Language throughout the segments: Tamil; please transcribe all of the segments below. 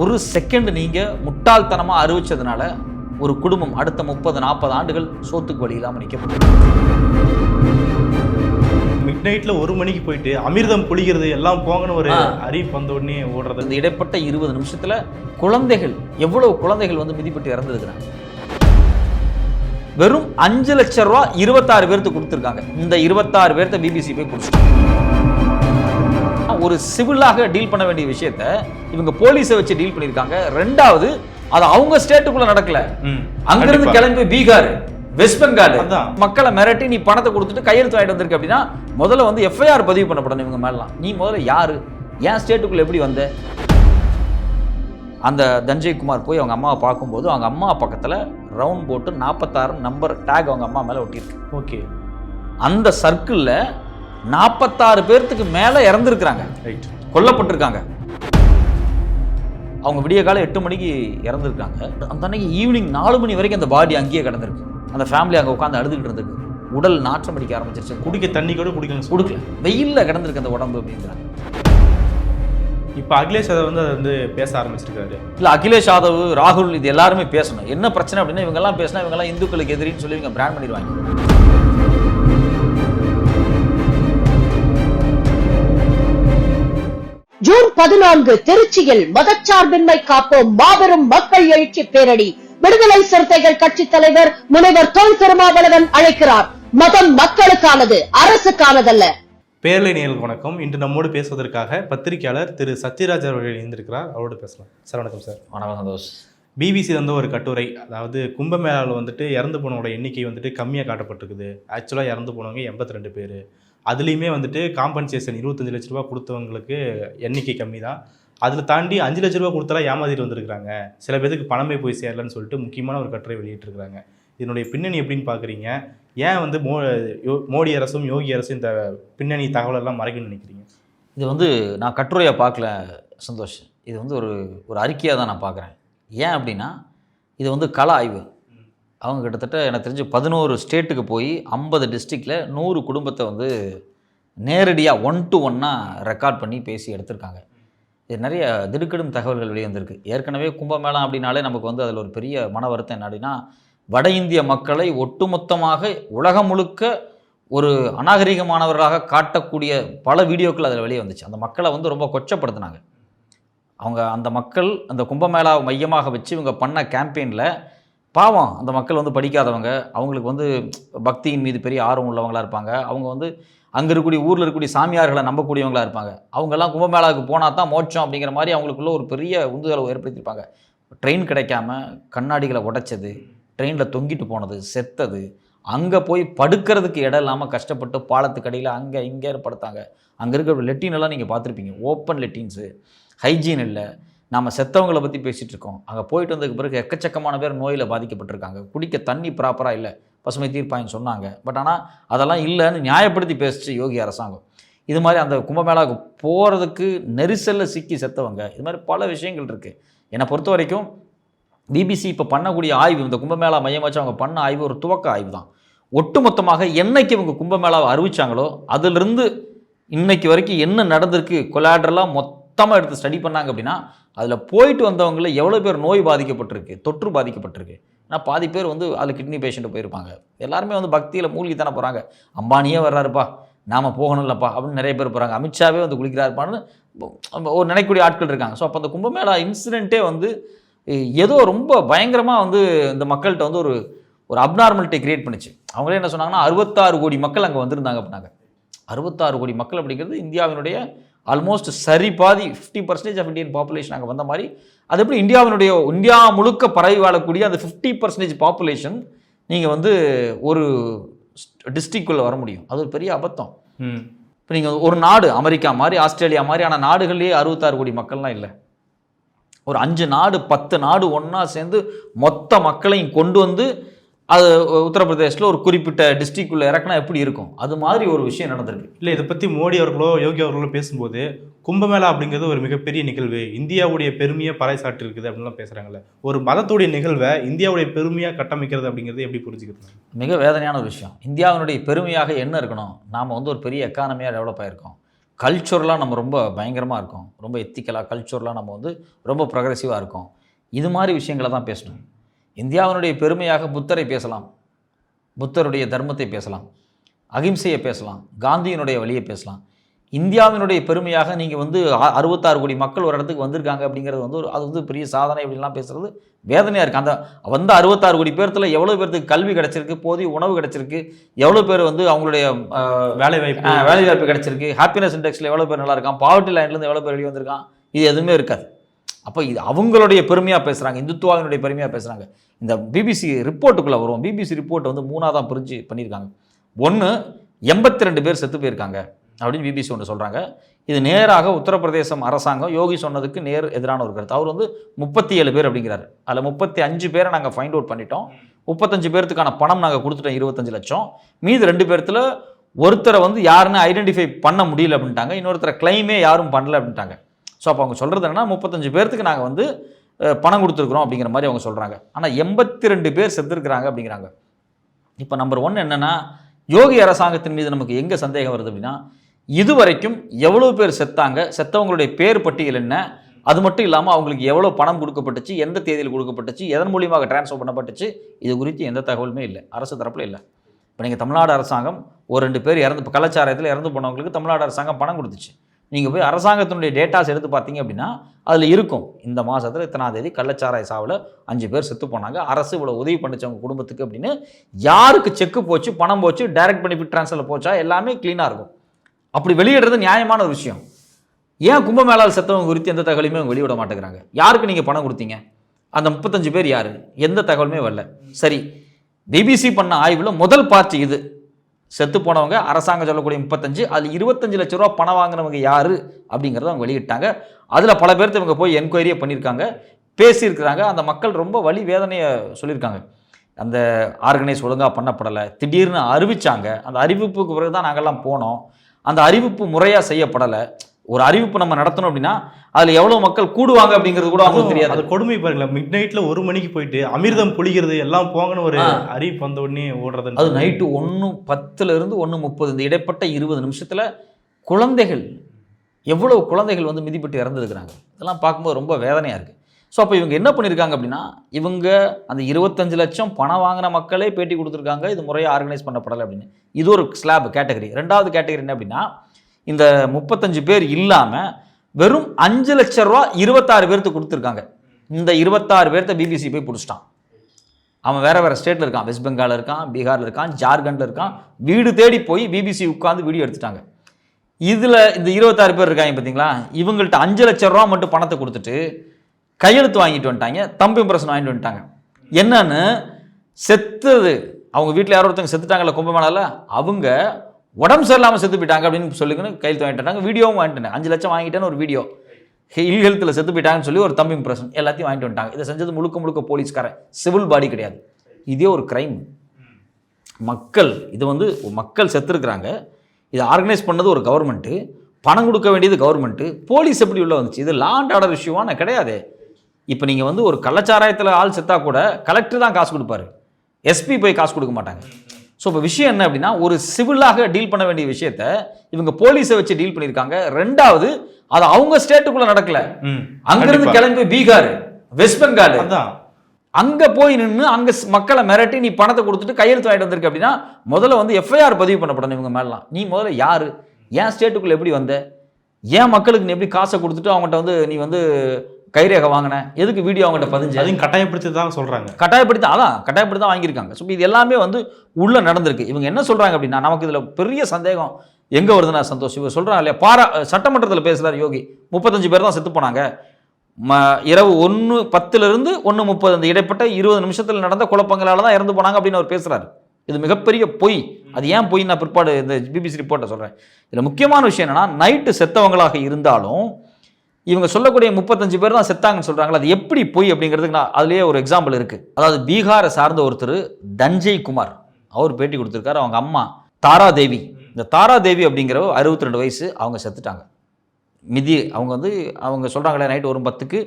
ஒரு செகண்ட் நீங்கள் முட்டாள்தனமாக அறிவிச்சதுனால ஒரு குடும்பம் அடுத்த முப்பது நாற்பது ஆண்டுகள் சோத்துக்கு வழி இல்லாமல் நிற்கப்படும் மிட் நைட்ல ஒரு மணிக்கு போயிட்டு அமிர்தம் புளிகிறது எல்லாம் போங்கன்னு ஒரு. அறிவிப்பு வந்த உடனே ஓடுறது. இந்த இடைப்பட்ட இருபது நிமிஷத்துல குழந்தைகள் எவ்வளவு குழந்தைகள் வந்து மிதிப்பட்டு இறந்துருக்கிறாங்க? வெறும் அஞ்சு லட்சம் ரூபா இருபத்தாறு பேர்த்து கொடுத்துருக்காங்க. இந்த இருபத்தாறு பேர்த்த பிபிசி போய் கொடுத்துருக்காங்க ஒரு சிவிலாக டீல் பண்ண வேண்டிய விஷயத்த இவங்க போலீஸை வச்சு டீல் பண்ணியிருக்காங்க. ரெண்டாவது அது அவங்க ஸ்டேட்டுக்குள்ள நடக்கல. அங்கிருந்து. கிளம்பி பீகார் வெஸ்ட் பெங்கால். மக்களை மிரட்டி நீ பணத்தை கொடுத்துட்டு கையெழுத்து வாங்கிட்டு வந்திருக்க அப்படின்னா முதல்ல வந்து எஃப்ஐஆர் பதிவு பண்ணப்படணும் இவங்க மேலாம் நீ முதல்ல யாரு? ஏன் ஸ்டேட்டுக்குள்ள எப்படி வந்த? அந்த தஞ்சய் குமார் போய் அவங்க அம்மாவை பார்க்கும்போது அவங்க அம்மா பக்கத்தில் ரவுண்ட் போட்டு நாற்பத்தாறு நம்பர் டேக் அவங்க அம்மா மேலே ஒட்டியிருக்கு. ஓகே. அந்த சர்க்கிளில் நாற்பத்தாறு பேர்த்துக்கு மேலே இறந்துருக்குறாங்க. ரைட் கொல்லப்பட்டிருக்காங்க. அவங்க விடிய காலம் எட்டு மணிக்கு இறந்துருக்காங்க. அந்த அன்னைக்கு ஈவினிங் நாலு மணி வரைக்கும் அந்த பாடி அங்கேயே கிடந்திருக்கு. அந்த ஃபேமிலி அங்கே உட்காந்து அழுதுகிட்டு இருந்திருக்கு. உடல் நாற்றம் அடிக்க ஆரம்பிச்சிருச்சு. குடிக்க தண்ணி கூட குடிக்கணும் கொடுக்கல. வெயில்ல கிடந்திருக்கு அந்த உடம்பு அப்படிங்கிறாங்க. இப்போ அகிலேஷ் அதை வந்து அதை வந்து பேச ஆரம்பிச்சிருக்காரு. இல்ல அகிலேஷ் யாதவ் ராகுல் இது எல்லாருமே பேசணும். என்ன பிரச்சனை அப்படின்னா இவங்க எல்லாம் பேசினா இவங்க எல்லாம் இந்துக்களுக்கு எதிரின்னு சொல்லி இவங்க பிராண்ட் பண்ணிடுவாங்க. ஜூன் பதினான்கு திருச்சியில் மதச்சார்பின்மை காப்போம் மாபெரும் மக்கள் எழுச்சி பேரணி. விடுதலை சிறுத்தைகள் கட்சித் தலைவர் முனைவர் தொல் திருமாவளவன் அழைக்கிறார். மதம் மக்களுக்கானது அரசுக்கானதல்ல. பேரலை நேயர்களுக்கு வணக்கம். இன்று நம்மோடு பேசுவதற்காக பத்திரிகையாளர் திரு சத்யராஜ் அவர்கள் இணைந்திருக்கிறார். அவரோடு பேசலாம். சார் வணக்கம் சார். வணக்கம் சந்தோஷ். பிபிசி வந்து ஒரு கட்டுரை அதாவது கும்பமேளாவில் வந்துட்டு இறந்து போனவங்களோட எண்ணிக்கை வந்துட்டு கம்மியாக காட்டப்பட்டிருக்குது. ஆக்சுவலாக இறந்து போனவங்க எண்பத்தி ரெண்டு பேர். அதுலேயுமே வந்துட்டு காம்பன்சேஷன் இருபத்தஞ்சு லட்ச ரூபா கொடுத்தவங்களுக்கு எண்ணிக்கை கம்மி தான் அதில் தாண்டி அஞ்சு லட்ச ரூபா கொடுத்தலாம் ஏமாத்திட்டு வந்திருக்காங்க சில பேருக்கு பணமே போய் சேரலன்னு சொல்லிட்டு முக்கியமான ஒரு கட்டுரை வெளியிட்டிருக்கிறாங்க. இதனுடைய பின்னணி எப்படின்னு பார்க்குறீங்க ஏன் வந்து மோ யோ- மோடி அரசும் யோகி அரசும் இந்த பின்னணி தகவலெல்லாம் மறைக்கணும்னு நினைக்கிறீங்க? இது வந்து நான் கட்டுரையை பார்க்கல சந்தோஷ். இது வந்து ஒரு ஒரு அறிக்கையாக தான் நான் பார்க்குறேன் ஏன் அப்படின்னா இது வந்து கள ஆய்வு. அவங்க கிட்டத்தட்ட எனக்கு தெரிஞ்சு பதினோரு ஸ்டேட்டுக்கு போய் ஐம்பது டிஸ்ட்ரிக்டில் நூறு குடும்பத்தை வந்து நேரடியாக ஒன் டு ஒன்னாக ரெக்கார்ட் பண்ணி பேசி எடுத்திருக்காங்க. இது நிறைய திடுக்கிடும் தகவல்கள் வெளிவந்திருக்கு. ஏற்கனவே கும்பமேளம் அப்படின்னாலே நமக்கு வந்து அதில் ஒரு பெரிய மன வருத்தம் என்ன அப்படின்னா வட இந்திய மக்களை ஒட்டுமொத்தமாக உலகம் முழுக்க ஒரு அநாகரிகமானவர்களாக காட்டக்கூடிய பல வீடியோக்கள் அதில் வெளியே வந்துச்சு. அந்த மக்களை வந்து ரொம்ப கொச்சப்படுத்தினாங்க. அவங்க அந்த மக்கள் அந்த கும்பமேளா மையமாக வச்சு இவங்க பண்ண கேம்பெயினில் பாவம் அந்த மக்கள் வந்து படிக்காதவங்க அவங்களுக்கு வந்து பக்தியின் மீது பெரிய ஆர்வம் உள்ளவங்களா இருப்பாங்க. அவங்க வந்து அங்கே இருக்கக்கூடிய ஊரில் இருக்கக்கூடிய சாமியார்களை நம்பக்கூடியவங்களா இருப்பாங்க. அவங்கெல்லாம் கும்பமேளாவுக்கு போனால் தான் மோட்சம் அப்படிங்கிற மாதிரி அவங்களுக்குள்ள ஒரு பெரிய உந்துதலை ஏற்படுத்தியிருப்பாங்க. ட்ரெயின் கிடைக்காம கண்ணாடிகளை உடைச்சது ட்ரெயினில் தொங்கிட்டு போனது செத்தது அங்கே போய் படுக்கிறதுக்கு இடம் இல்லாமல் கஷ்டப்பட்டு பாலத்துக்கடியில் அங்கே இங்கே படுத்தாங்க அங்கே இருக்கிற லெட்டின் எல்லாம் நீங்கள் பார்த்துருப்பீங்க. ஓப்பன் லெட்டின்ஸு. ஹைஜீன் இல்லை. நாம் செத்தவங்களை பற்றி பேசிகிட்டு இருக்கோம். அங்கே போயிட்டு வந்ததுக்கு பிறகு எக்கச்சக்கமான பேர் நோயில் பாதிக்கப்பட்டிருக்காங்க. குடிக்க தண்ணி ப்ராப்பராக இல்லை. பசுமை தீர்ப்பாயின்னு சொன்னாங்க. பட் ஆனால் அதெல்லாம் இல்லைன்னு நியாயப்படுத்தி பேசிச்சு யோகி அரசாங்கம். இது மாதிரி அந்த கும்பமேளாவுக்கு போகிறதுக்கு நெரிசலில் சிக்கி செத்தவங்க இது மாதிரி பல விஷயங்கள் இருக்குது என்னை பொறுத்த வரைக்கும் பிபிசி இப்போ பண்ணக்கூடிய ஆய்வு இந்த கும்பமேளா மையம் வச்சு அவங்க பண்ண ஆய்வு ஒரு துவக்க ஆய்வு தான். ஒட்டுமொத்தமாக என்னைக்கு இவங்க கும்பமேளாவை அறிவிச்சாங்களோ அதிலிருந்து இன்னைக்கு வரைக்கும் என்ன நடந்திருக்கு கொலாட்ரலாக மொத்தமாக எடுத்து ஸ்டடி பண்ணாங்க அப்படின்னா அதில் போயிட்டு வந்தவங்கள எவ்வளோ பேர் நோய் பாதிக்கப்பட்டிருக்கு தொற்று பாதிக்கப்பட்டிருக்கு. ஏன்னா பாதி பேர் வந்து அதில் கிட்னி பேஷண்ட்டு போயிருப்பாங்க. எல்லாருமே வந்து பக்தியில் மூழ்கி தானே போகிறாங்க அம்பானியே வர்றாருப்பா. நாம் போகணும்லப்பா அப்படின்னு நிறைய பேர் போகிறாங்க அமித்ஷாவே வந்து குளிக்கிறாருப்பான்னு ஒரு நினைக்கக்கூடிய ஆட்கள் இருக்காங்க. ஸோ அப்போ அந்த கும்பமேளா இன்சிடென்ட்டே வந்து ஏதோ ரொம்ப பயங்கரமாக வந்து இந்த மக்கள்கிட்ட வந்து ஒரு ஒரு அப்நார்மலிட்டி கிரியேட் பண்ணிச்சு. அவங்களே என்ன சொன்னாங்கன்னா அறுபத்தாறு கோடி மக்கள் அங்கே வந்திருந்தாங்க அப்படின்னாங்க. அறுபத்தாறு கோடி மக்கள் அப்படிங்கிறது இந்தியாவினுடைய ஆல்மோஸ்ட் சரி பாதி fifty percentage of Indian population அங்கே வந்த மாதிரி. அது எப்படி இந்தியாவினுடைய இந்தியா முழுக்க பரவி வாழக்கூடிய அந்த ஃபிஃப்டி பர்சன்டேஜ் பாப்புலேஷன் நீங்கள் வந்து ஒரு டிஸ்ட்ரிக்குள்ளே வர முடியும். அது ஒரு பெரிய அபத்தம். ம். இப்போ நீங்கள் ஒரு நாடு அமெரிக்கா மாதிரி ஆஸ்திரேலியா மாதிரியான நாடுகள்லேயே அறுபத்தாறு கோடி மக்கள்லாம் இல்லை. ஒரு அஞ்சு நாடு பத்து நாடு ஒன்றா சேர்ந்து மொத்த மக்களையும் கொண்டு வந்து அது உத்தரப்பிரதேசில் ஒரு குறிப்பிட்ட டிஸ்ட்ரிக்ட்குள்ளே இறக்குனா எப்படி இருக்கும்? அது மாதிரி ஒரு விஷயம் நடந்திருக்கு. இல்லை இதை பற்றி மோடி அவர்களோ யோகி அவர்களோ பேசும்போது கும்பமேளா அப்படிங்கிறது ஒரு மிகப்பெரிய நிகழ்வு. இந்தியாவுடைய பெருமையை பறைசாற்றி இருக்குது அப்படின்லாம் பேசுகிறாங்கல்ல ஒரு மதத்துடைய நிகழ்வை இந்தியாவுடைய பெருமையாக கட்டமைக்கிறது அப்படிங்கிறது எப்படி புரிஞ்சுக்கிறது? மிக வேதனையான ஒரு விஷயம். இந்தியாவினுடைய பெருமையாக என்ன இருக்கணும்? நாம் வந்து ஒரு பெரிய எக்கானமியாக டெவலப் ஆகிருக்கோம் கல்ச்சுரலாக நம்ம ரொம்ப பயங்கரமாக இருக்கோம். ரொம்ப எத்திக்கலாக கல்ச்சுரலாக நம்ம வந்து ரொம்ப ப்ரொக்ரெசிவாக இருக்கோம். இது மாதிரி விஷயங்களை தான் பேசணும். இந்தியாவினுடைய பெருமையாக புத்தரை பேசலாம். புத்தருடைய தர்மத்தை பேசலாம். அகிம்சையை பேசலாம். காந்தியினுடைய வழியை பேசலாம். இந்தியாவினுடைய பெருமையாக நீங்கள் வந்து அறுபத்தாறு கோடி மக்கள் ஒரு இடத்துக்கு வந்திருக்காங்க அப்படிங்கிறது வந்து ஒரு அது வந்து பெரிய சாதனை அப்படின்லாம் பேசுகிறது வேதனையாக இருக்குது அந்த வந்த அறுபத்தாறு கோடி பேர்த்தில் எவ்வளோ பேர்த்துக்கு கல்வி கிடச்சிருக்கு போதிய உணவு கிடச்சிருக்கு எவ்வளோ பேர் வந்து அவங்களுடைய வேலை வாய்ப்பு வேலை வாய்ப்பு கிடச்சிருக்கு ஹாப்பினஸ் இண்டெக்ஸில் எவ்வளோ பேர் நல்லா இருக்கான் பாவர்ட்டி லைன்லேருந்து எவ்வளோ பேர் வெளியே வந்திருக்கான் இது எதுவுமே இருக்காது. அப்போ இது அவங்களுடைய பெருமையாக பேசுகிறாங்க இந்துத்துவாவினுடைய பெருமையாக பேசுகிறாங்க இந்த பிபிசி ரிப்போர்ட்டுக்குள்ளே வரும். பிபிசி ரிப்போர்ட் வந்து மூணாக தான் பிரிஞ்சு பண்ணியிருக்காங்க. ஒன்று எண்பத்தி ரெண்டு பேர் செத்து போயிருக்காங்க அப்படின்னு பிபிசி ஒன்று சொல்கிறாங்க இது நேராக உத்தரப்பிரதேசம் அரசாங்கம் யோகி சொன்னதுக்கு நேர் எதிரான ஒரு கருத்து. அவர் வந்து முப்பத்தி ஏழு பேர் அப்படிங்கிறாரு. அதில் முப்பத்தி அஞ்சு பேரை நாங்கள் ஃபைண்ட் அவுட் பண்ணிட்டோம். முப்பத்தஞ்சு பேர்த்துக்கான பணம் நாங்கள் கொடுத்துட்டோம் இருபத்தஞ்சு லட்சம். மீது ரெண்டு பேர்த்தில் ஒருத்தரை வந்து யாருன்னு ஐடென்டிஃபை பண்ண முடியல அப்படின்ட்டாங்க. இன்னொருத்தரை கிளைமே யாரும் பண்ணல அப்படின்ட்டாங்க. ஸோ அப்போ அவங்க சொல்கிறது என்னன்னா முப்பத்தஞ்சு பேர்த்துக்கு நாங்கள் வந்து பணம் கொடுத்துருக்குறோம் அப்படிங்கிற மாதிரி அவங்க சொல்கிறாங்க ஆனால் எண்பத்தி ரெண்டு பேர் செத்துருக்குறாங்க அப்படிங்கிறாங்க. இப்போ நம்பர் ஒன் என்னன்னா யோகி அரசாங்கத்தின் மீது நமக்கு எங்கே சந்தேகம் வருது அப்படின்னா இதுவரைக்கும் எவ்வளோ பேர் செத்தாங்க செத்தவங்களுடைய பேர் பட்டியல் என்ன அது மட்டும் இல்லாமல் அவங்களுக்கு எவ்வளோ பணம் கொடுக்கப்பட்டுச்சு எந்த தேதியில் கொடுக்கப்பட்டுச்சு எதன் மூலியமாக டிரான்ஸ்ஃபர் பண்ணப்பட்டுச்சு இது குறித்து எந்த தகவலுமே இல்லை. அரசு தரப்பில் இல்லை. இப்போ நீங்கள் தமிழ்நாடு அரசாங்கம் ஒரு ரெண்டு பேர் இறந்து இப்போ கலாச்சாரத்தில் இறந்து போனவங்களுக்கு தமிழ்நாடு அரசாங்கம் பணம் கொடுத்துச்சு. நீங்கள் போய் அரசாங்கத்தினுடைய டேட்டாஸ் எடுத்து பார்த்தீங்க அப்படின்னா அதில் இருக்கும். இந்த மாதத்தில் இத்தனாம் தேதி கள்ளச்சாராய சாவில் அஞ்சு பேர் செத்து போனாங்க. அரசு இவ்வளோ உதவி பண்ணிச்சவங்க குடும்பத்துக்கு அப்படின்னு யாருக்கு செக்கு போச்சு பணம் போச்சு டைரக்ட் பெனிஃபிட் ட்ரான்ஸ்ஃபரில் போச்சா எல்லாமே க்ளீனாக இருக்கும். அப்படி வெளியிடுறது நியாயமான ஒரு விஷயம். ஏன் கும்பமேளால் செத்தவங்க குறித்து எந்த தகவலையுமே வெளியிட மாட்டேங்கிறாங்க? யாருக்கு நீங்கள் பணம் கொடுத்தீங்க? அந்த முப்பத்தஞ்சு பேர் யார்? எந்த தகவலுமே வரல. சரி பிபிசி பண்ண ஆய்வில் முதல் பார்ட்டி இது. செத்து போனவங்க அரசாங்கம் சொல்லக்கூடிய முப்பத்தஞ்சு அதில் இருபத்தஞ்சு லட்ச ரூபா பணம் வாங்கினவங்க யார்? அப்படிங்கிறத அவங்க வெளியிட்டாங்க. அதில் பல பேர்த்து இவங்க போய் என்கொயரியே பண்ணியிருக்காங்க. பேசியிருக்கிறாங்க. அந்த மக்கள் ரொம்ப வழி வேதனையை சொல்லியிருக்காங்க. அந்த ஆர்கனைஸ் ஒழுங்காக பண்ணப்படலை. திடீர்னு அறிவித்தாங்க அந்த அறிவிப்புக்கு பிறகு தான் நாங்கள்லாம் போனோம். அந்த அறிவிப்பு முறையாக செய்யப்படலை. ஒரு அறிவிப்பு நம்ம நடத்தணும் அப்படின்னா அதில் எவ்வளோ மக்கள் கூடுவாங்க அப்படிங்கிறது கூட அவங்களுக்கு அது தெரியாது. கொடுமை பாருங்களேன். மிட் நைட்ல ஒரு மணிக்கு போயிட்டு அமிர்தம் புளிகிறது எல்லாம் போங்கன்னு ஒரு. அறிவிப்பு வந்த உடனே ஓடுறது. அது நைட்டு ஒன்று பத்துலேருந்து ஒன்று முப்பது இந்த இடைப்பட்ட இருபது நிமிஷத்தில் குழந்தைகள் எவ்வளவு குழந்தைகள் வந்து மிதிப்பட்டு இறந்துருக்குறாங்க. இதெல்லாம் பார்க்கும்போது ரொம்ப வேதனையாக இருக்குது ஸோ அப்போ இவங்க என்ன பண்ணியிருக்காங்க அப்படின்னா இவங்க அந்த இருபத்தஞ்சு லட்சம் பணம் வாங்கின மக்களே பேட்டி கொடுத்துருக்காங்க. இது முறையாக ஆர்கனைஸ் பண்ணப்படலை அப்படின்னு. இது ஒரு ஸ்லாப் கேட்டகரி ரெண்டாவது கேட்டகரி என்ன அப்படின்னா இந்த முப்பத்தஞ்சு பேர் இல்லாமல் வெறும் அஞ்சு லட்ச ரூபா இருபத்தாறு பேர்த்து கொடுத்துருக்காங்க. இந்த இருபத்தாறு பேர்த்த பிபிசி போய் பிடிச்சிட்டான். அவன் வேற வேற ஸ்டேட்டில் இருக்கான். வெஸ்ட் பெங்காலில் இருக்கான் பீகாரில் இருக்கான் ஜார்க்கண்டில் இருக்கான். வீடு தேடி போய் பிபிசி உட்காந்து வீடியோ எடுத்துட்டாங்க. இதில் இந்த இருபத்தாறு பேர் இருக்காங்க பார்த்தீங்களா இவங்கள்ட்ட அஞ்சு லட்ச ரூபா மட்டும் பணத்தை கொடுத்துட்டு கையெழுத்து வாங்கிட்டு வந்துட்டாங்க. தம்பி இம்ப்ரெஷன் வாங்கிட்டு வந்துட்டாங்க. என்னன்னு செத்தது. அவங்க வீட்டில் யாரோ ஒருத்தவங்க செத்துட்டாங்கல்ல கும்பமேளாவில் அவங்க உடம்பு சரியில்லாமல் செத்து போயிட்டாங்க அப்படின்னு சொல்லிக்கணும் கையெழுத்து வாங்கிட்டு வீடியோவும் வாங்கிட்டேன் அஞ்சு லட்சம் வாங்கிட்டேன்னு ஒரு வீடியோ. இல் ஹெல்த்தில் செத்து போயிட்டாங்கன்னு சொல்லி ஒரு தம்பி இம்ப்ரெஷன் எல்லாத்தையும் வாங்கிட்டு வந்துட்டாங்க. இதை செஞ்சது முழுக்க முழுக்க போலீஸ்காரன். சிவில் பாடி கிடையாது. இதே ஒரு கிரைம் மக்கள் இது வந்து மக்கள் செத்துருக்குறாங்க. இதை ஆர்கனைஸ் பண்ணது ஒரு கவர்மெண்ட்டு பணம் கொடுக்க வேண்டியது கவர்மெண்ட்டு போலீஸ் எப்படி உள்ளே வந்துச்சு? இது லா அண்ட் ஆர்டர் இஷ்யூவான கிடையாது. இப்போ நீங்கள் வந்து ஒரு கள்ளச்சாராயத்தில் ஆள் செத்தா கூட கலெக்டர் தான் காசு கொடுப்பாரு. எஸ்பி போய் காசு கொடுக்க மாட்டாங்க. ஸோ இப்போ விஷயம் என்ன அப்படின்னா ஒரு சிவிலாக டீல் பண்ண வேண்டிய விஷயத்த இவங்க போலீஸை வச்சு டீல் பண்ணியிருக்காங்க. ரெண்டாவது அது அவங்க ஸ்டேட்டுக்குள்ள நடக்கல. அங்கிருந்து. கிளம்பி பீகார் வெஸ்ட் பெங்கால். அங்க போய் நின்று அங்க மக்களை மிரட்டி நீ பணத்தை கொடுத்துட்டு கையெழுத்து வாங்கிட்டு வந்திருக்க அப்படின்னா முதல்ல வந்து எஃப்ஐஆர் பதிவு பண்ணப்படணும் இவங்க மேலாம் நீ முதல்ல யாரு? ஏன் ஸ்டேட்டுக்குள்ள எப்படி வந்த? ஏன் மக்களுக்கு நீ எப்படி காசை கொடுத்துட்டு அவங்ககிட்ட வந்து நீ வந்து கைரேகை வாங்கின? எதுக்கு வீடியோ அவங்ககிட்ட பதிஞ்ச? அதையும் கட்டாயப்படுத்தி தான் சொல்றாங்க. கட்டாயப்படுத்தி அதான் கட்டாயப்படுத்தி தான் வாங்கியிருக்காங்க. ஸோ இது எல்லாமே வந்து உள்ள நடந்திருக்கு. இவங்க என்ன சொல்றாங்க அப்படின்னா நமக்கு இதுல பெரிய சந்தேகம். எங்க வருதுன்னா சந்தோஷ் இவர் சொல்றாங்க இல்லையா? பாரா சட்டமன்றத்தில் பேசுறாரு யோகி. முப்பத்தஞ்சு பேர் தான் செத்து போனாங்க. ம இரவு ஒன்று பத்துலேருந்து ஒன்று முப்பது அந்த இடைப்பட்ட இருபது நிமிஷத்தில் நடந்த குழப்பங்களால தான் இறந்து போனாங்க அப்படின்னு அவர் பேசுறாரு. இது மிகப்பெரிய பொய். அது ஏன் பொய் நான் பிற்பாடு இந்த பிபிசி ரிப்போர்ட்டை சொல்கிறேன் இதில் முக்கியமான விஷயம் என்னன்னா நைட்டு செத்தவங்களாக இருந்தாலும் இவங்க சொல்லக்கூடிய முப்பத்தஞ்சு பேர் தான் செத்தாங்கன்னு சொல்றாங்களா அது எப்படி பொய் அப்படிங்கிறதுக்கு நான் அதுலேயே ஒரு எக்ஸாம்பிள் இருக்குது அதாவது பீகாரை சார்ந்த ஒருத்தர் தஞ்சய் குமார். அவர் பேட்டி கொடுத்துருக்காரு அவங்க அம்மா தாராதேவி. இந்த தாராதேவி அப்படிங்கிற அறுபத்தி ரெண்டு வயசு அவங்க செத்துட்டாங்க. மிதி அவங்க வந்து அவங்க சொல்கிறாங்களே நைட்டு ஒரு பத்துக்கு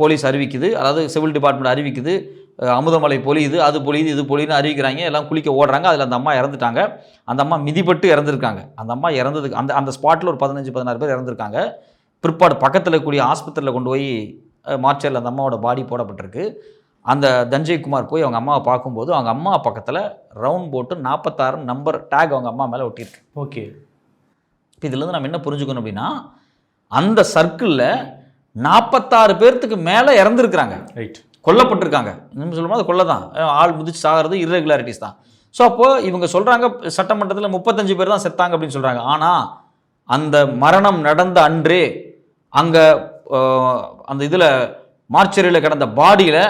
போலீஸ் அறிவிக்குது அதாவது சிவில் டிபார்ட்மெண்ட் அறிவிக்குது அமுதமலை பொழியுது அது பொழியுது இது பொழியுதுன்னு அறிவிக்கிறாங்க. எல்லாம் குளிக்க ஓடுறாங்க. அதில் அந்த அம்மா இறந்துட்டாங்க. அந்த அம்மா மிதிப்பட்டு இறந்துருக்காங்க. அந்த அம்மா இறந்ததுக்கு அந்த அந்த ஸ்பாட்டில் ஒரு பதினஞ்சு பதினாறு பேர் இறந்துருக்காங்க. பிற்பாடு பக்கத்தில் கூடிய ஆஸ்பத்திரியில் கொண்டு போய் மார்ச்சரில் அந்த அம்மாவோட பாடி போடப்பட்டிருக்கு. அந்த தஞ்சய் குமார் போய் அவங்க அம்மாவை பார்க்கும்போது அவங்க அம்மா பக்கத்தில் ரவுண்ட் போட்டு நாற்பத்தாறு நம்பர் டேக் அவங்க அம்மா மேலே ஒட்டியிருக்கு. ஓகே. இப்போ இதுலேருந்து நம்ம என்ன புரிஞ்சுக்கணும் அப்படின்னா அந்த சர்க்கிளில் நாற்பத்தாறு பேர்த்துக்கு மேலே இறந்துருக்குறாங்க. ரைட் கொல்லப்பட்டிருக்காங்க. இன்னும் சொல்லும்போது அது கொல்ல தான் ஆள் முதிச்சு சாகிறது irregularities தான். ஸோ அப்போது இவங்க சொல்கிறாங்க சட்டமன்றத்தில் முப்பத்தஞ்சு பேர் தான் செத்தாங்க அப்படின்னு சொல்கிறாங்க ஆனால் அந்த மரணம் நடந்த அன்றே அங்கே அந்த இதில் மார்ச்சரியில் கிடந்த பாடியில்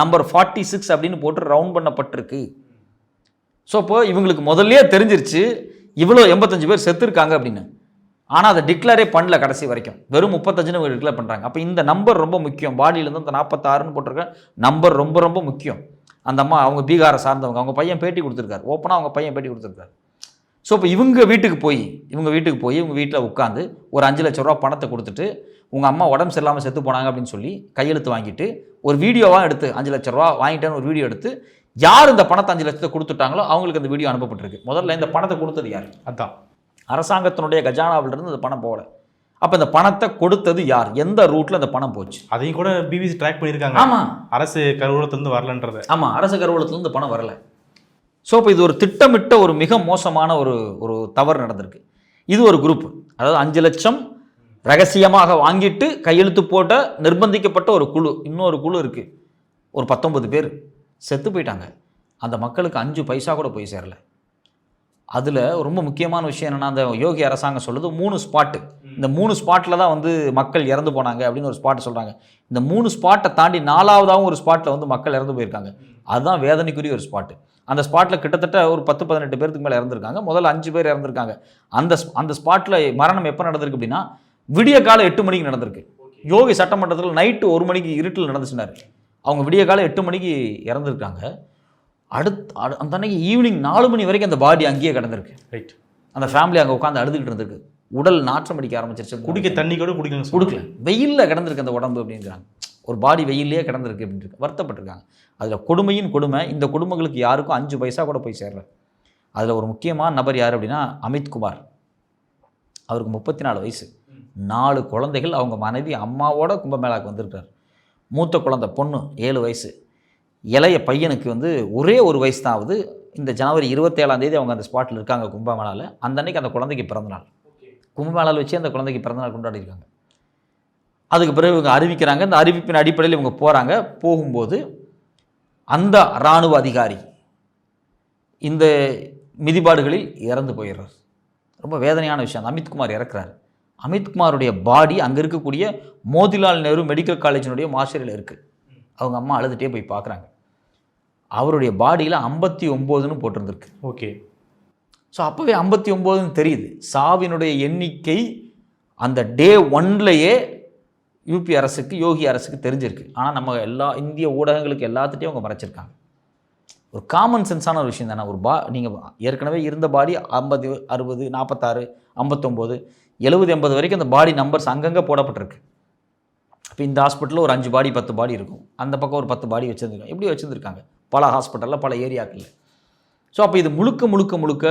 நம்பர் ஃபார்ட்டி சிக்ஸ் அப்படின்னு போட்டு ரவுண்ட் பண்ணப்பட்டிருக்கு. ஸோ இப்போ இவங்களுக்கு முதல்லையே தெரிஞ்சிருச்சு இவ்வளோ எண்பத்தஞ்சு பேர் செத்துருக்காங்க அப்படின்னு. ஆனால் அதை டிக்ளரே பண்ணல கடைசி வரைக்கும். வெறும் முப்பத்தஞ்சுன்னு டிக்ளேர் பண்ணுறாங்க அப்போ இந்த நம்பர் ரொம்ப முக்கியம். பாடியிலேருந்து அந்த நாற்பத்தாறுன்னு போட்டிருக்க நம்பர் ரொம்ப ரொம்ப முக்கியம். அந்த அம்மா அவங்க பீகாரை சார்ந்தவங்க அவங்க பையன் பேட்டி கொடுத்துருக்காரு. ஓப்பனாக அவங்க பையன் பேட்டி கொடுத்துருக்காரு. ஸோ இப்போ இவங்க வீட்டுக்கு போய் இவங்க வீட்டுக்கு போய் இவங்க வீட்டில் உட்காந்து ஒரு அஞ்சு லட்ச ரூபா பணத்தை கொடுத்துட்டு உங்கள் அம்மா உடம்பு சரியில்லாமல் செத்து போனாங்க அப்படின்னு சொல்லி கையெழுத்து வாங்கிட்டு ஒரு வீடியோவாக எடுத்து அஞ்சு லட்ச ரூபா வாங்கிட்டேன்னு ஒரு வீடியோ எடுத்து யார் இந்த பணத்தை அஞ்சு லட்சத்தை கொடுத்துட்டாங்களோ அவங்களுக்கு அந்த வீடியோ அனுப்பப்பட்டிருக்கு. முதல்ல இந்த பணத்தை கொடுத்தது யார்? அதான். அரசாங்கத்தினுடைய கஜானாவிலிருந்து இந்த பணம் போகல. அப்போ இந்த பணத்தை கொடுத்தது யார்? எந்த ரூட்டில் இந்த பணம் போச்சு? அதையும் கூட பிபிசி ட்ராக் பண்ணியிருக்காங்க. ஆமாம் அரசு கருவூலத்திலிருந்து வரலன்றத. ஆமாம் அரசு கருவூலத்துலேருந்து பணம் வரல. ஸோ இப்போ இது ஒரு திட்டமிட்ட ஒரு மிக மோசமான ஒரு ஒரு தவறு நடந்திருக்கு. இது ஒரு குரூப் அதாவது அஞ்சு லட்சம் ரகசியமாக வாங்கிட்டு கையெழுத்து போட்ட நிர்பந்திக்கப்பட்ட ஒரு குழு. இன்னொரு குழு இருக்குது ஒரு பத்தொன்பது பேர் செத்து போயிட்டாங்க. அந்த மக்களுக்கு அஞ்சு பைசா கூட போய் சேரல. அதில் ரொம்ப முக்கியமான விஷயம் என்னென்னா அந்த யோகி அரசாங்கம் சொல்லுது மூணு ஸ்பாட்டு இந்த மூணு ஸ்பாட்டில் தான் வந்து மக்கள் இறந்து போனாங்க அப்படின்னு ஒரு ஸ்பாட் சொல்கிறாங்க இந்த மூணு ஸ்பாட்டை தாண்டி நாலாவதாகவும் ஒரு ஸ்பாட்டில் வந்து மக்கள் இறந்து போயிருக்காங்க. அதுதான் வேதனைக்குரிய ஒரு ஸ்பாட்டு அந்த ஸ்பாட்டில் கிட்டத்தட்ட ஒரு பத்து பதினெட்டு பேருக்கு மேலே இறந்துருக்காங்க. முதல்ல அஞ்சு பேர் இறந்துருக்காங்க. அந்த அந்த ஸ்பாட்டில் மரணம் எப்போ நடந்திருக்கு அப்படின்னா விடிய காலை எட்டு மணிக்கு நடந்திருக்கு. யோகி சட்டமன்றத்தில் நைட்டு ஒரு மணிக்கு இருட்டில் நடந்துச்சுனாரு அவங்க விடிய காலை எட்டு மணிக்கு இறந்துருக்காங்க. அடுத்து அடு- அந்த அன்னைக்கு ஈவினிங் நாலு மணி வரைக்கும் அந்த பாடி அங்கேயே கிடந்திருக்கு. ரைட் அந்த ஃபேமிலி அங்கே உட்காந்து அழுதுகிட்டு இருந்திருக்கு. உடல் நாற்றம் அடிக்க ஆரம்பிச்சிருச்சு. குடிக்க தண்ணி கூட குடிக்கணும் கொடுக்கல. வெயிலில் கிடந்திருக்கு அந்த உடம்பு அப்படிங்கிறாங்க. ஒரு பாடி வெயிலே கிடந்திருக்கு அப்படின்னு வருத்தப்பட்டிருக்காங்க. அதில் கொடுமையின் கொடுமை இந்த குடும்பங்களுக்கு யாருக்கும் அஞ்சு பைசா கூட போய் சேர்ற அதில் ஒரு முக்கியமான நபர் யார் அப்படின்னா அமித்குமார் அவருக்கு முப்பத்தி நாலு வயசு. நாலு குழந்தைகள் அவங்க மனைவி அம்மாவோட கும்பமேளாவுக்கு வந்திருக்கார். மூத்த குழந்தை பொண்ணு ஏழு வயசு. இளைய பையனுக்கு வந்து ஒரே ஒரு வயசு தான் ஆகுது இந்த ஜனவரி இருபத்தேழாம் தேதி அவங்க அந்த ஸ்பாட்டில் இருக்காங்க கும்பமேளாவில் அந்த அன்னைக்கு அந்த குழந்தைக்கு பிறந்தநாள். கும்பமேளாவில் வச்சு அந்த குழந்தைக்கு பிறந்தநாள் கொண்டாடி இருக்காங்க அதுக்கு பிறகு இவங்க அறிவிக்கிறாங்க. இந்த அறிவிப்பின் அடிப்படையில் இவங்க போகிறாங்க போகும்போது அந்த இராணுவ அதிகாரி இந்த மிதிபாடுகளில் இறந்து போயிடுறார். ரொம்ப வேதனையான விஷயம். அமித்குமார் இறக்குறாரு. அமித்குமாருடைய பாடி அங்கே இருக்கக்கூடிய மோதிலால் நேரு மெடிக்கல் காலேஜினுடைய மாஸ்டரில் இருக்குது அவங்க அம்மா அழுதுகிட்டே போய் பார்க்குறாங்க. அவருடைய பாடியில் ஐம்பத்தி ஒம்போதுன்னு போட்டிருந்திருக்கு. ஓகே. ஸோ அப்போவே ஐம்பத்தி ஒம்போதுன்னு தெரியுது. சாவினுடைய எண்ணிக்கை அந்த டே ஒன்லையே யூபி அரசுக்கு யோகி அரசுக்கு தெரிஞ்சிருக்கு. ஆனால் நம்ம எல்லா இந்திய ஊடகங்களுக்கு எல்லாத்துட்டையும் அவங்க மறைச்சிருக்காங்க. ஒரு காமன் சென்ஸான ஒரு விஷயம் தானே. ஒரு பா நீங்கள் ஏற்கனவே இருந்த பாடி ஐம்பது அறுபது நாற்பத்தாறு ஐம்பத்தொம்போது எழுபது எண்பது வரைக்கும் அந்த பாடி நம்பர்ஸ் அங்கங்கே போடப்பட்டிருக்கு. இப்போ இந்த ஹாஸ்பிட்டலில் ஒரு அஞ்சு பாடி பத்து பாடி இருக்கும். அந்த பக்கம் ஒரு பத்து பாடி வச்சுருந்துருக்காங்க. இப்படி வச்சுருந்துருக்காங்க. பல ஹாஸ்பிட்டலில் பல ஏரியாக்களில். ஸோ அப்போ இது முழுக்க முழுக்க முழுக்க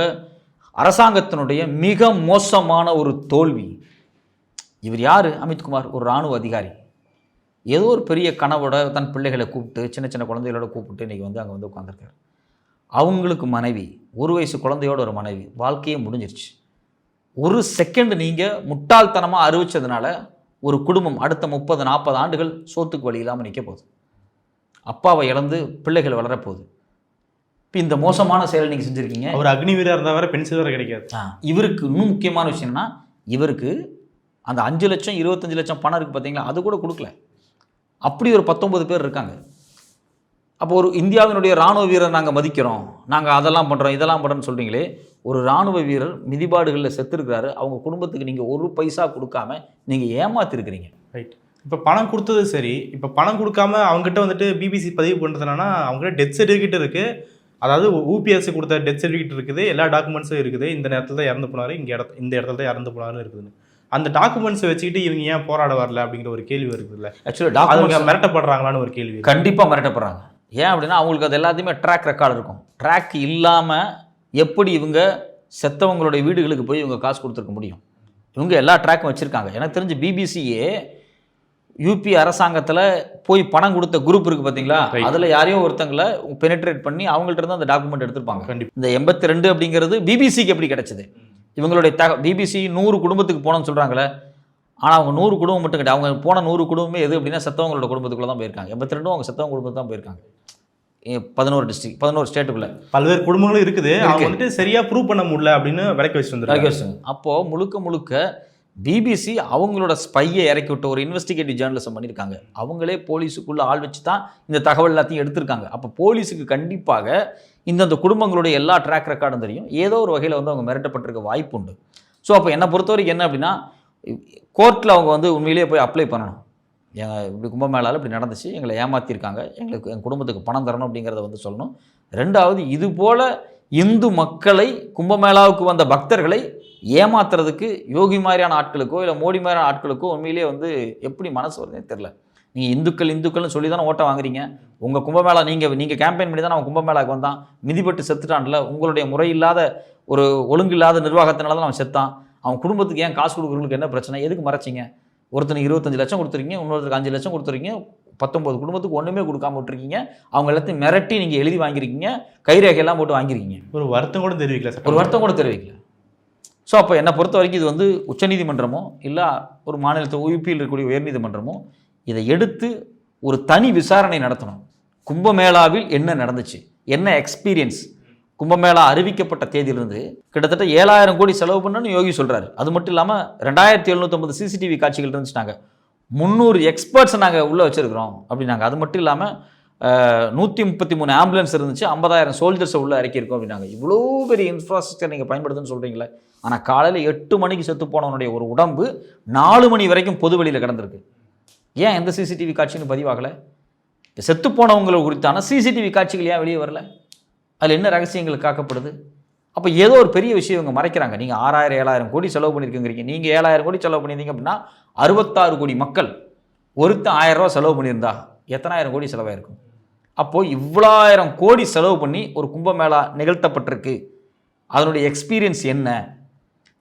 அரசாங்கத்தினுடைய மிக மோசமான ஒரு தோல்வி. இவர் யார்? அமித்குமார் ஒரு இராணுவ அதிகாரி. ஏதோ ஒரு பெரிய கனவோட தன் பிள்ளைகளை கூப்பிட்டு சின்ன சின்ன குழந்தைகளோட கூப்பிட்டு இன்றைக்கி வந்து அங்கே வந்து உட்காந்துருக்காரு அவங்களுக்கு மனைவி ஒரு வயசு குழந்தையோட ஒரு மனைவி வாழ்க்கையே முடிஞ்சிருச்சு. ஒரு செகண்ட் நீங்கள் முட்டாள்தனமாக அறிவிச்சதுனால ஒரு குடும்பம் அடுத்த முப்பது நாற்பது ஆண்டுகள் சோத்துக்கு வழி இல்லாமல் நிற்க போகுது. அப்பாவை இழந்து பிள்ளைகள் வளரப்போகுது. இப்போ இந்த மோசமான செயலை நீங்கள் செஞ்சுருக்கீங்க. அவர் அக்னி வீரா இருந்தா வேற பென்சில் வேற கிடைக்காது. ஆ, இவருக்கு இன்னும் முக்கியமான விஷயம் என்னன்னா இவருக்கு அந்த அஞ்சு லட்சம் இருபத்தஞ்சு லட்சம் பணம் இருக்குது பார்த்தீங்களா அது கூட கொடுக்கல. அப்படி ஒரு பத்தொன்பது பேர் இருக்காங்க. அப்போ ஒரு இந்தியாவினுடைய ராணுவ வீரர் நாங்கள் மதிக்கிறோம். நாங்கள் அதெல்லாம் பண்ணுறோம் இதெல்லாம் பண்ணுறோன்னு சொல்கிறீங்களே ஒரு ராணுவ வீரர் மிதிபாடுகளில் செத்துருக்கிறாரு. அவங்க குடும்பத்துக்கு நீங்கள் ஒரு பைசா கொடுக்காம நீங்கள் ஏமாத்திருக்கிறீங்க. ரைட் இப்போ பணம் கொடுத்தது சரி. இப்போ பணம் கொடுக்காம அவங்ககிட்ட வந்துட்டு பிபிசி பதிவு பண்ணுறது என்னன்னா அவங்ககிட்ட டெத் சர்டிஃபிகேட் இருக்கு. அதாவது ஊபிஎஸ்சி கொடுத்த டெத் சர்டிஃபிகேட் இருக்குது. எல்லா டாக்குமெண்ட்ஸும் இருக்குது. இந்த நேரத்தில் தான் இறந்து போனாரு. இங்கே இடத்த இந்த இடத்துல தான் இறந்து போனாருன்னு இருக்குதுன்னு. அந்த டாக்குமெண்ட்ஸை வச்சுக்கிட்டு இவங்க ஏன் போராட வரல அப்படிங்கிற ஒரு கேள்வி இருக்குதுல்ல ஆக்சுவலி அவங்க டாக்குமெண்ட்ஸ் மிரட்டப்படுறாங்களான்னு ஒரு கேள்வி. கண்டிப்பாக மிரட்டப்படுறாங்க. ஏன் அப்படின்னா அவங்களுக்கு அது எல்லாத்தையுமே ட்ராக் ரெக்கார்டு இருக்கும். ட்ராக் இல்லாமல் எப்படி இவங்க செத்தவங்களுடைய வீடுகளுக்கு போய் இவங்க காசு கொடுத்துருக்க முடியும்? இவங்க எல்லா ட்ராக்கும் வச்சுருக்காங்க. எனக்கு தெரிஞ்சு பிபிசியே யூபி அரசாங்கத்தில் போய் பணம் கொடுத்த குரூப் இருக்குது பார்த்தீங்களா. அதில் யாரையோ ஒருத்தங்களை பெனிட்ரேட் பண்ணி அவங்கள்ட்ட இருந்து அந்த டாக்குமெண்ட் எடுத்திருப்பாங்க. கண்டிப்பா. இந்த எண்பத்தி ரெண்டு அப்படிங்கிறது பிபிசிக்கு எப்படி கிடைச்சது? இவங்களுடைய தக பிபிசி நூறு குடும்பத்துக்கு போனோம்னு சொல்கிறாங்களே ஆனால் அவங்க நூறு குடும்பம் மட்டும் கிடையாது. அவங்க போன நூறு குடும்பமே எது அப்படின்னா செத்தவங்களோட குடும்பத்துக்குள்ள தான் போயிருக்காங்க. எண்பத்தி ரெண்டும் அவங்க செத்தவங்க குடும்பத்துக்கு தான் போயிருக்காங்க பதினோரு டிஸ்ட்ரிக்ட் பதினோரு ஸ்டேட்டுக்குள்ளே பல்வேறு குடும்பங்களும் இருக்குது. அவங்க. வந்துட்டு சரியா ப்ரூவ் பண்ண முடியல அப்படின்னு விளக்கி வச்சுட்டு வந்துருக்காங்க ராகேஷ் அப்போது முழுக்க முழுக்க பிபிசி அவங்களோட ஸ்பையை இறக்கி விட்ட ஒரு இன்வெஸ்டிகேட்டிவ் ஜேர்னலிசம் பண்ணியிருக்காங்க. அவங்களே போலீஸுக்குள்ளே ஆள் வச்சு தான் இந்த தகவல் எல்லாத்தையும் எடுத்திருக்காங்க. அப்போ போலீஸுக்கு கண்டிப்பாக இந்தந்த குடும்பங்களுடைய எல்லா ட்ராக் ரெக்கார்டும் தெரியும். ஏதோ ஒரு வகையில் வந்து அவங்க மிரட்டப்பட்டிருக்க வாய்ப்பு உண்டு. ஸோ அப்போ என்னை பொறுத்த வரைக்கும் என்ன அப்படின்னா கோர்ட்டில் அவங்க வந்து உண்மையிலேயே போய் அப்ளை பண்ணணும். எங்கள் இப்படி கும்பமேளாவில் இப்படி நடந்துச்சு எங்களை ஏமாற்றிருக்காங்க எங்களுக்கு எங்கள் குடும்பத்துக்கு பணம் தரணும் அப்படிங்கிறத வந்து சொல்லணும். ரெண்டாவது இது போல் இந்து மக்களை கும்பமேளாவுக்கு வந்த பக்தர்களை ஏமாத்துறதுக்கு யோகி மாதிரியான ஆட்களுக்கோ இல்லை மோடி மாதிரியான ஆட்களுக்கோ உண்மையிலேயே வந்து எப்படி மனசு வருதுன்னே தெரில நீங்கள் இந்துக்கள் இந்துக்கள்னு சொல்லி தானே ஓட்டை வாங்குறீங்க. உங்கள் கும்பமேளா நீங்கள் நீங்கள் கேம்பெயின் பண்ணி தான் அவன் கும்பமேளாவுக்கு வந்தான். மிதிப்பட்டு செத்துட்டான்ல. உங்களுடைய முறையில்லாத ஒரு ஒழுங்கில்லாத நிர்வாகத்தினால தான் அவன் செத்தான். அவன் குடும்பத்துக்கு ஏன் காசு கொடுக்குறவங்களுக்கு என்ன பிரச்சனை? எதுக்கு மறைச்சிங்க? ஒருத்தனுக்கு இருபத்தஞ்சு லட்சம் கொடுத்துருக்கீங்க இன்னொருத்தருக்கு அஞ்சு லட்சம் கொடுத்துருக்கீங்க பத்தொம்பது குடும்பத்துக்கு ஒன்றுமே கொடுக்காம விட்டுருக்கீங்க. அவங்க எல்லாத்தையும் மிரட்டி நீங்கள் எழுதி வாங்கியிருக்கீங்க கைரேகையெல்லாம் போட்டு வாங்கியிருக்கீங்க. ஒரு வருத்தம் கூட தெரிவிக்கல ஒரு வருத்தம் கூட தெரிவிக்கல. ஸோ அப்போ என்னை பொறுத்த வரைக்கும் இது வந்து உச்சநீதிமன்றமோ இல்லை ஒரு மாநிலத்தில் யூபியில் இருக்கக்கூடிய உயர்நீதிமன்றமோ இதை எடுத்து ஒரு தனி விசாரணை நடத்தணும். கும்பமேளாவில் என்ன நடந்துச்சு? என்ன எக்ஸ்பீரியன்ஸ் கும்பமேளா அறிவிக்கப்பட்ட தேதியிலிருந்து கிட்டத்தட்ட ஏழாயிரம் கோடி செலவு பண்ணணும்னு யோகி சொல்கிறாரு அது மட்டும் இல்லாமல் ரெண்டாயிரத்தி எழுநூற்றம்பது சிசிடிவி காட்சிகள் இருந்துச்சுனாங்க. முந்நூறு எக்ஸ்பர்ட்ஸை நாங்கள் உள்ளே வச்சுருக்கிறோம் அப்படின்னாங்க. அது மட்டும் இல்லாமல் நூற்றி முப்பத்தி மூணு ஆம்புலன்ஸ் இருந்துச்சு. ஐம்பதாயிரம் சோல்ஜர்ஸை உள்ளே இறக்கியிருக்கோம் அப்படின்னாங்க. இவ்வளோ பெரிய இன்ஃப்ராஸ்ட்ரக்சர் நீங்கள் பயன்படுதுன்னு சொல்கிறீங்களே ஆனால் காலையில் எட்டு மணிக்கு செத்து போனவனுடைய ஒரு உடம்பு நாலு மணி வரைக்கும் பொது வெளியில் கிடந்திருக்கு. ஏன் எந்த சிசிடிவி காட்சின்னு பதிவாகலை? செத்து போனவங்களை குறித்தான சிசிடிவி காட்சிகள் ஏன் வெளியே வரல? அதில் என்ன ரகசியங்கள் காக்கப்படுது? அப்போ ஏதோ ஒரு பெரிய விஷயம் இவங்க மறைக்கிறாங்க. நீங்கள் ஆறாயிரம் ஏழாயிரம் கோடி செலவு பண்ணியிருக்குங்கிறீங்க நீங்கள் ஏழாயிரம் கோடி செலவு பண்ணியிருந்தீங்க அப்படின்னா அறுபத்தாறு கோடி மக்கள் ஒருத்தன் ஆயிரம் ரூபா செலவு பண்ணியிருந்தா எத்தனாயிரம் கோடி செலவாயிருக்கும்? அப்போது இவ்வளாயிரம் கோடி செலவு பண்ணி ஒரு கும்பமேளா நிகழ்த்தப்பட்டிருக்கு. அதனுடைய எக்ஸ்பீரியன்ஸ் என்ன?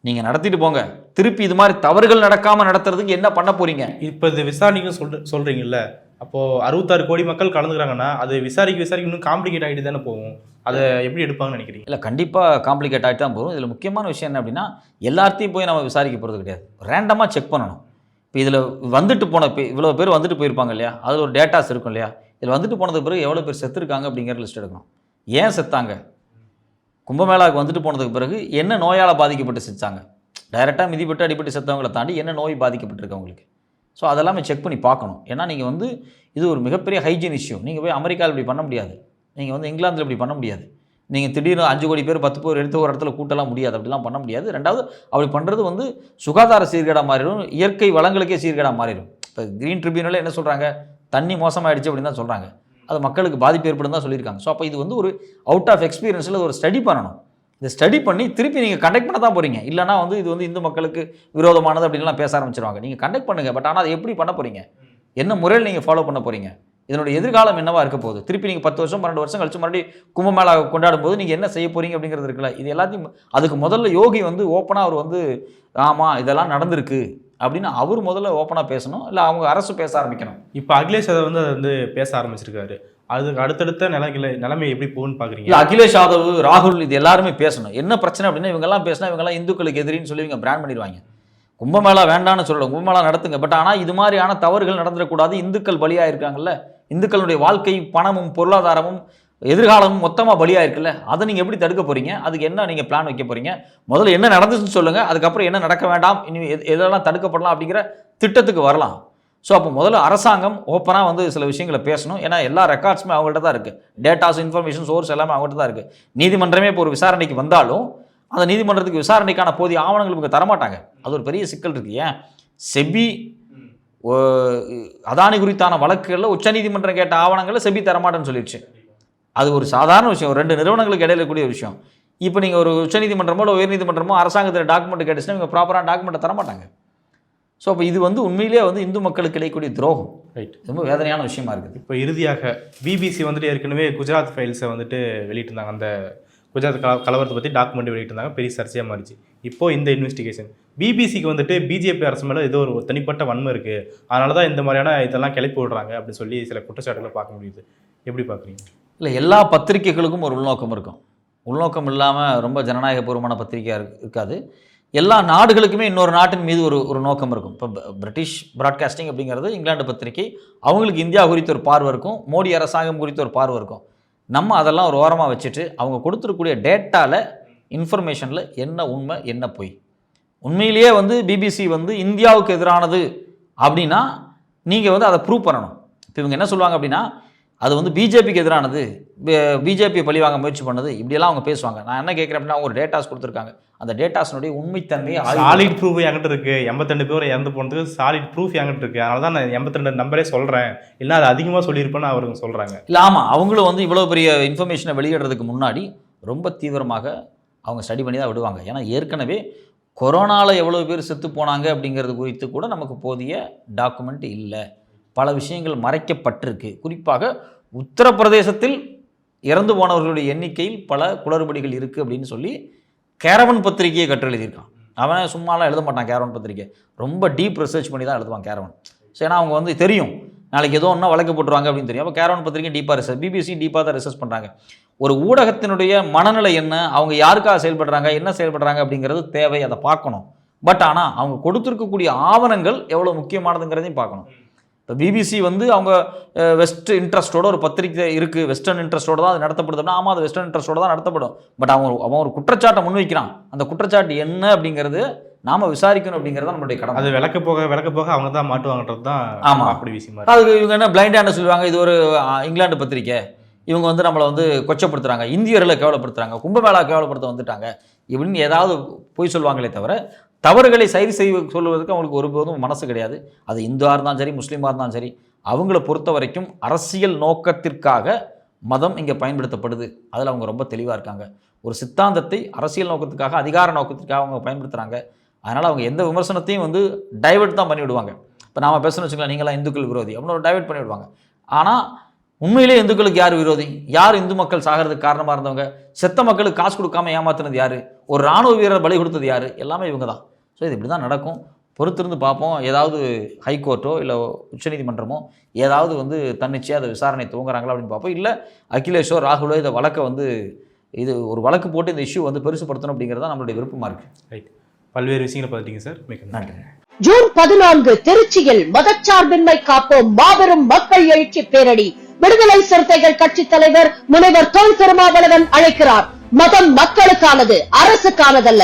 நீங்கள் நடத்திட்டு போங்க. திருப்பி இது மாதிரி தவறுகள் நடக்காமல் நடத்துறதுக்கு என்ன பண்ண போறீங்க? இப்போ இது விசாரணைக்கும் சொல்ற சொல்றீங்கல்ல. அப்போ அறுபத்தாறு கோடி மக்கள் கலந்துக்கிறாங்கன்னா அது விசாரிக்க விசாரிக்க இன்னும் காம்ப்ளிகேட் ஆகிட்டு தானே போகும். அதை எப்படி எடுப்பாங்கன்னு நினைக்கிறீங்க? இல்லை கண்டிப்பாக காம்ப்ளிகேட் ஆகிட்டு தான் போகும். இதில் முக்கியமான விஷயம் என்ன அப்படின்னா எல்லாத்தையும் போய் நம்ம விசாரிக்க போகிறது கிடையாது. ரேண்டமாக செக் பண்ணணும். இப்போ இதில் வந்துட்டு போன இப்போ இவ்வளோ பேர் வந்துட்டு போயிருப்பாங்க இல்லையா? அதில் ஒரு டேட்டாஸ் இருக்கும் இல்லையா? இதில் வந்துட்டு போனதுக்கு பிறகு எவ்வளோ பேர் செத்துருக்காங்க அப்படிங்கிற லிஸ்ட் எடுக்கணும். ஏன் செத்தாங்க? கும்பமேளாவுக்கு வந்துட்டு போனதுக்கு பிறகு என்ன நோயால் பாதிக்கப்பட்டு செத்தாங்க டைரெக்டாக மிதிப்பட்டு அடிபட்டு செத்தவங்களை தாண்டி என்ன நோய் பாதிக்கப்பட்டிருக்கு அவங்களுக்கு? ஸோ அதெல்லாமே செக் பண்ணி பார்க்கணும். ஏன்னா நீங்கள் வந்து இது ஒரு மிகப்பெரிய ஹைஜீன் இஷ்யூ நீங்கள் போய் அமெரிக்காவில் இப்படி பண்ண முடியாது. நீங்கள் வந்து இங்கிலாந்தில் இப்படி பண்ண முடியாது. நீங்கள் திடீர்னு அஞ்சு கோடி பேர் பத்து பேர் எடுத்து ஒரு இடத்துல கூட்டலாம் முடியாது. அப்படிலாம் பண்ண முடியாது. ரெண்டாவது அப்படி பண்ணுறது வந்து சுகாதார சீர்கேடாக மாறிடும். இயற்கை வளங்களுக்கே சீர்கேடாக மாறிடும். இப்போ க்ரீன் ட்ரிபியூனலில் என்ன சொல்கிறாங்க தண்ணி மோசமாகிடுச்சு அப்படின்னு தான் சொல்கிறாங்க அது மக்களுக்கு பாதிப்பு ஏற்படும் தான் சொல்லியிருக்காங்க. ஸோ அப்போ இது வந்து ஒரு அவுட் ஆஃப் எக்ஸ்பீரியன்ஸில் ஒரு ஸ்டடி பண்ணணும். இதை ஸ்டடி பண்ணி திருப்பி நீங்கள் கண்டக்ட் பண்ண தான் போகிறீங்க இல்லைனா வந்து இது வந்து இந்து மக்களுக்கு விரோதமானது அப்படின்லாம் பேச ஆரம்பிச்சிருவாங்க. நீங்கள் கண்டக்ட் பண்ணுங்கள் பட் ஆனால் அதை எப்படி பண்ண போகிறீங்க என்ன முறையில் நீங்கள் ஃபாலோ பண்ண போகிறீங்க இதனுடைய எதிர்காலம் என்னவாக இருக்க போகுது? திருப்பி நீங்கள் பத்து வருஷம் பன்னெண்டு வருஷம் கழிச்சு மறுபடியும் கும்பமேளா கொண்டாடும் போது நீங்கள் என்ன செய்ய போகிறீங்க அப்படிங்கிறது இருக்குல்ல. இது எல்லாத்தையும் அதுக்கு முதல்ல யோகி வந்து ஓப்பனாக அவர் வந்து ஆமாம் இதெல்லாம் நடந்திருக்கு. அப்படின்னு அவர் முதல்ல ஓப்பனாக பேசணும் இல்லை அவங்க அரசு பேச ஆரம்பிக்கணும். இப்போ அகிலேஷ் அதை வந்து அதை வந்து பேச ஆரம்பிச்சிருக்காரு. அதுக்கு அடுத்தடுத்த நிலைகளை நிலைமை எப்படி போகுன்னு பாக்குறீங்க? இல்லை அகிலேஷ் யாதவ் ராகுல் இது எல்லாருமே பேசணும். என்ன பிரச்சனை அப்படின்னா இவங்கெல்லாம் பேசினா இவங்கெல்லாம் இந்துக்களுக்கு எதிரின்னு சொல்லி இவங்க பிராண்ட் பண்ணிடுவாங்க. கும்பமேளா வேண்டாம்னு சொல்லலாம் கும்பமேளா நடத்துங்க. பட் ஆனால் இது மாதிரியான தவறுகள் நடந்துடக்கூடாது. இந்துக்கள் பலியாக இருக்காங்கல்ல இந்துக்களுடைய வாழ்க்கை பணமும் பொருளாதாரமும் எதிர்காலமும் மொத்தமாக பலியாக இருக்குல்ல அதை நீங்கள் எப்படி தடுக்க போகிறீங்க அதுக்கு என்ன நீங்கள் பிளான் வைக்க போகிறீங்க முதல்ல என்ன நடந்துச்சுன்னு சொல்லுங்கள் அதுக்கப்புறம் என்ன நடக்க வேண்டாம்? இனி எது- எதெல்லாம் தடுக்கப்படலாம் அப்படிங்கிற திட்டத்துக்கு வரலாம். ஸோ அப்போ முதல்ல அரசாங்கம் ஓப்பனாக வந்து சில விஷயங்களை பேசணும். ஏன்னா எல்லா ரெக்கார்ட்ஸுமே அவங்கள்ட்ட தான் இருக்குது டேட்டாஸ் இன்ஃபர்மேஷன் சோர்ஸ் எல்லாமே அவங்கள்ட்ட தான் இருக்குது நீதிமன்றமே இப்போ ஒரு விசாரணைக்கு வந்தாலும் அந்த நீதிமன்றத்துக்கு விசாரணைக்கான போதிய ஆவணங்கள் இவங்க தரமாட்டாங்க. அது ஒரு பெரிய சிக்கல் இருக்குது ஏன்? செபி ஓ- அதானி குறித்தான வழக்குகளில் உச்சநீதிமன்றம் கேட்ட ஆவணங்களை செபி தரமாட்டேன்னு சொல்லிடுச்சு. அது ஒரு சாதாரண விஷயம். ரெண்டு நிறுவனங்களுக்கு இடையில கூடிய விஷயம். இப்போ நீங்கள் ஒரு உச்சநீதிமன்றமோ இல்லை உயர்நீதிமன்றமோ அரசாங்கத்தில் டாக்குமெண்ட் கேட்டுச்சுன்னா இவங்க ப்ராப்பரான டாக்குமெண்ட்டை தரமாட்டாங்க. ஸோ அப்போ இது வந்து உண்மையிலேயே வந்து இந்து மக்களுக்கு கிடைக்கக்கூடிய துரோகம். ரைட் ரொம்ப வேதனையான விஷயமா இருக்குது. இப்போ இறுதியாக பிபிசி வந்துட்டு ஏற்கனவே குஜராத் ஃபைல்ஸை வந்துட்டு வெளியிட்டிருந்தாங்க. அந்த குஜராத் கல கலவரத்தை பற்றி டாக்குமெண்ட் வெளியிட்டிருந்தாங்க. பெரிய சர்ச்சையாக மாறிச்சு. இப்போ இந்த இன்வெஸ்டிகேஷன் பிபிசிக்கு வந்துட்டு பிஜேபி அரசு மேலே ஏதோ ஒரு தனிப்பட்ட வன்மை இருக்குது அதனால தான் இந்த மாதிரியான இதெல்லாம் கிளப்பி விடுறாங்க அப்படின்னு சொல்லி சில குற்றச்சாட்டுகளை பார்க்க முடியுது. எப்படி பார்க்குறீங்க? இல்லை எல்லா பத்திரிகைகளுக்கும் ஒரு உள்நோக்கம் இருக்கும். உள்நோக்கம் இல்லாமல் ரொம்ப ஜனநாயகபூர்வமான பத்திரிகையாக இருக்காது. எல்லா நாடுகளுக்குமே இன்னொரு நாட்டின் மீது ஒரு ஒரு நோக்கம் இருக்கும். இப்போ பிரிட்டிஷ் ப்ராட்காஸ்டிங் அப்படிங்கிறது இங்கிலாந்து பத்திரிகை. அவங்களுக்கு இந்தியா குறித்த ஒரு பார்வை இருக்கும். மோடி அரசாங்கம் குறித்த ஒரு பார்வை இருக்கும். நம்ம அதெல்லாம் ஒரு ஓரமாக வச்சுட்டு அவங்க கொடுத்துருக்கூடிய டேட்டாவில் இன்ஃபர்மேஷனில் என்ன உண்மை என்ன பொய். உண்மையிலேயே வந்து பிபிசி வந்து இந்தியாவுக்கு எதிரானது அப்படின்னா நீங்கள் வந்து அதை ப்ரூவ் பண்ணணும். இப்போ இவங்க என்ன சொல்லுவாங்க அப்படின்னா அது வந்து பிஜேபிக்கு எதிரானது. பிஜேபி பழிவாங்க முயற்சி பண்ணது. இப்படியெல்லாம் அவங்க பேசுவாங்க. நான் என்ன கேட்குறேன் அப்படின்னா அவங்க ஒரு டேட்டாஸ் கொடுத்துருக்காங்க. அந்த டேட்டாஸினுடைய உண்மைத்தன்மையை சாலிட் ப்ரூஃப் என்கிட்ட இருக்கு. எண்பத்தெண்டு பேர் இறந்து போனதுக்கு சாலிட் ப்ரூஃப் என்கிட்ட இருக்கு. அதனால தான் நான் எண்பத்தி நம்பரே சொல்கிறேன் இல்லை அது அதிகமாக சொல்லியிருப்பேன்னு அவருங்க சொல்கிறாங்க இல்லை ஆமாம் அவங்களும் வந்து இவ்வளோ பெரிய இன்ஃபர்மேஷனை வெளியிடுறதுக்கு முன்னாடி ரொம்ப தீவிரமாக அவங்க ஸ்டடி பண்ணி தான் விடுவாங்க. ஏன்னா ஏற்கனவே கொரோனாவில் எவ்வளோ பேர் செத்து போனாங்க அப்படிங்கிறது குறித்து கூட நமக்கு போதிய டாக்குமெண்ட் இல்லை. பல விஷயங்கள் மறைக்கப்பட்டிருக்கு. குறிப்பாக உத்தரப்பிரதேசத்தில் இறந்து போனவர்களுடைய எண்ணிக்கையில் பல குளறுபடிகள் இருக்குது அப்படின்னு சொல்லி கேரவன் பத்திரிகையை கற்று எழுதியிருக்கான். அவன் சும்மாலாம் எழுத மாட்டான் கேரவன் பத்திரிக்கை ரொம்ப டீப் ரிசர்ச் பண்ணி தான் எழுதுவான் கேரவன். ஸோ ஏன்னா அவங்க வந்து தெரியும். நாளைக்கு ஏதோ ஒன்றா வழக்கு போட்டுருவாங்க அப்படின்னு தெரியும். அப்போ கேரவன் பத்திரிக்கை டீப்பாக ரிசர்ச் பிபிசி டீப்பாக தான் ரிசர்ச் பண்ணுறாங்க ஒரு ஊடகத்தினுடைய மனநிலை என்ன அவங்க யாருக்காக செயல்படுறாங்க என்ன செயல்படுறாங்க அப்படிங்கிறது தேவை அதை பார்க்கணும். பட் ஆனால் அவங்க கொடுத்துருக்கக்கூடிய ஆவணங்கள் எவ்வளோ முக்கியமானதுங்கிறதையும் பார்க்கணும். இப்போ பிபிசி வந்து அவங்க வெஸ்ட் இன்ட்ரெஸ்ட்டோட ஒரு பத்திரிக்கை இருக்குது வெஸ்டர்ன் இன்ட்ரெஸ்ட்டோட தான் அது நடத்தப்படுதுன்னா ஆமாம் அது வெஸ்டர்ன் இன்ட்ரெஸ்ட்டோட தான் நடத்தப்படும். பட் அவன் ஒரு- அவன் ஒரு குற்றச்சாட்டை முன்வைக்கிறான். அந்த குற்றச்சாட்டு என்ன அப்படிங்கிறது நாம விசாரிக்கணும் அப்படிங்கிறது தான் நம்மளுடைய கடமை. அது விளக்க போக விளக்க போக அவங்க தான் மாட்டுவாங்கன்றது தான் ஆமா. அப்படி விஷயமா அதுக்கு இவங்க என்ன பிளைண்டாக என்ன சொல்லுவாங்க. இது ஒரு இங்கிலாந்து பத்திரிக்கை. இவங்க வந்து நம்மளை வந்து கொச்சப்படுத்துறாங்க. இந்தியர்களை கேவலப்படுத்துறாங்க. கும்பமேளா கேவலப்படுத்த வந்துட்டாங்க. இப்படின்னு ஏதாவது பொய் சொல்லுவாங்களே தவிர தவறுகளை சரி செய்வ சொல்வதற்கு அவங்களுக்கு ஒருபோதும் மனசு கிடையாது. அது இந்துவாக இருந்தாலும் சரி முஸ்லீமாக இருந்தாலும் சரி அவங்கள பொறுத்த வரைக்கும் அரசியல் நோக்கத்திற்காக மதம் இங்கே பயன்படுத்தப்படுது. அதில் அவங்க ரொம்ப தெளிவாக இருக்காங்க. ஒரு சித்தாந்தத்தை அரசியல் நோக்கத்துக்காக அதிகார நோக்கத்திற்காக அவங்க பயன்படுத்துகிறாங்க அதனால் அவங்க எந்த விமர்சனத்தையும் வந்து டைவெர்ட் தான் பண்ணிவிடுவாங்க. இப்போ நாம பேசணும்னு வச்சுக்கலாம் நீங்களாம் இந்துக்கள் விரோதி அப்படின்னு ஒரு டைவெர்ட் பண்ணிவிடுவாங்க. ஆனால் உண்மையிலே இந்துக்களுக்கு யார் விரோதி? யார் இந்து மக்கள் சாகிறதுக்கு காரணமாக இருந்தவங்க? செத்த மக்களுக்கு காசு கொடுக்காம ஏமாத்தினது யார்? ஒரு ராணுவ வீரர் பலி கொடுத்தது யார்? எல்லாமே இவங்க தான். ஸோ இது இப்படி தான் நடக்கும். பொறுத்திருந்து பார்ப்போம். ஏதாவது ஹைகோர்ட்டோ இல்லை உச்சநீதிமன்றமோ ஏதாவது வந்து தன்னிச்சையாக அதை விசாரணை துவங்குறாங்களா அப்படின்னு பார்ப்போம். இல்லை அகிலேஷோ ராகுலோ இந்த வழக்கை வந்து இது ஒரு வழக்கு போட்டு இந்த இஷ்யூ வந்து பெருசுப்படுத்தணும் அப்படிங்கிறது தான் நம்மளுடைய விருப்பமாக இருக்குது ரைட் பல்வேறு விஷயங்களை பார்த்துட்டீங்க சார். நன்றி. நன்றி. ஜூன் பதினான்கு திருச்சியில் மதச்சார்பின்மை காப்போம் மாபெரும் மக்கள் எழுச்சி பேரணி. விடுதலை சிறுத்தைகள் கட்சி தலைவர் முனைவர் தொல் திருமாவளவன் அழைக்கிறார். மதம் மக்களுக்கானது அரசுக்கானதல்ல.